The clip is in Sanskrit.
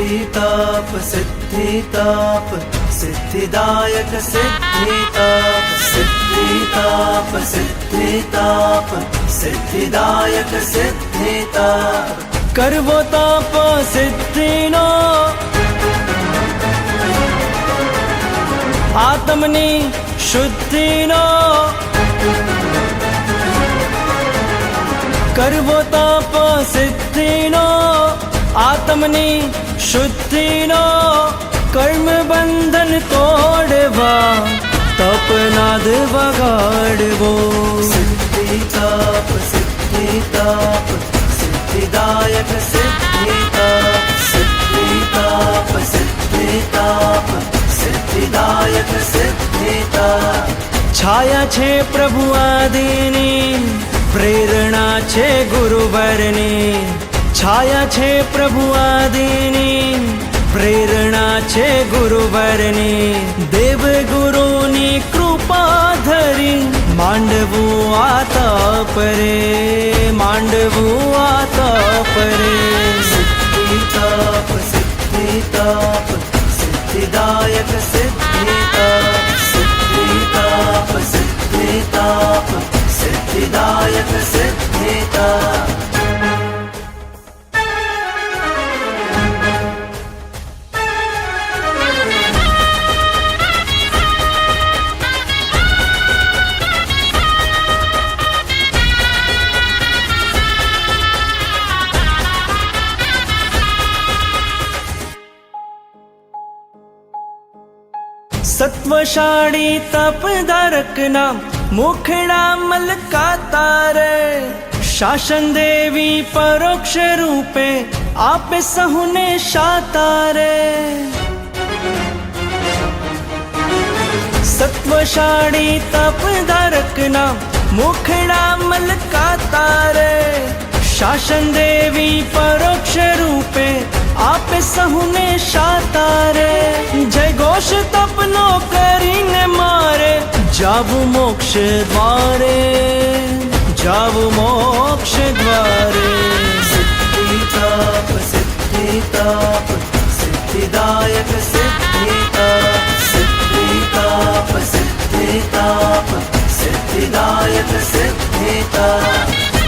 सिद्धिताप सिद्धिताप सिद्धिदायक सिद्धिताप सिद्धिताप सिद्धिताप सिद्धिदायक सिद्धिताप કરવો તાપ સિદ્ધિનો આત્મની શુદ્ધિનો કરવો તાપ સિદ્ધિનો આત્મની शुद्धिना कर्मबन्धन कोडवा तपनादाडवोिताप सिद्धिताप सिद्धिदायक सिद्धिता सिद्धिताप सिद्धिताप सिद्धिदायक सिद्धिता छाया छे प्रभु प्रभुवादिनी प्रेरणा छे गुरुबरी छाया छे प्रभु प्रभुवादिनी પ્રેરણા છે ગુરુવરની છાયા છે પ્રભુ આદિની પ્રેરણા છે ગુરુવરની દેવ ગુરુની કૃપા ધરી માંડવું આ પરે માંડવું આ પરે સિદ્ધિ તાપ સિદ્ધિ તાપ સિદ્ધિદાયક સિદ્ધિ તાપ સિદ્ધિ તાપ સિદ્ધિ सत्वशाणी तपदारक नाम मुखड़ा मल का तार शासन देवी परोक्ष रूपे, आप सहुने शातारे सत्वशाणी तपदारक नाम मुखड़ा मल का तार शासन देवी જય ઘોષ તપનો કરીને મારે જાવું મોક્ષ દ્વારે જાવું મોક્ષ દ્વારે સિદ્ધિ તાપ સિદ્ધિ તાપ સિદ્ધિદાયક સિદ્ધિ તાપ સિદ્ધિ તાપ સિદ્ધિ તાપ સિદ્ધિદાયક સિદ્ધિ તાપ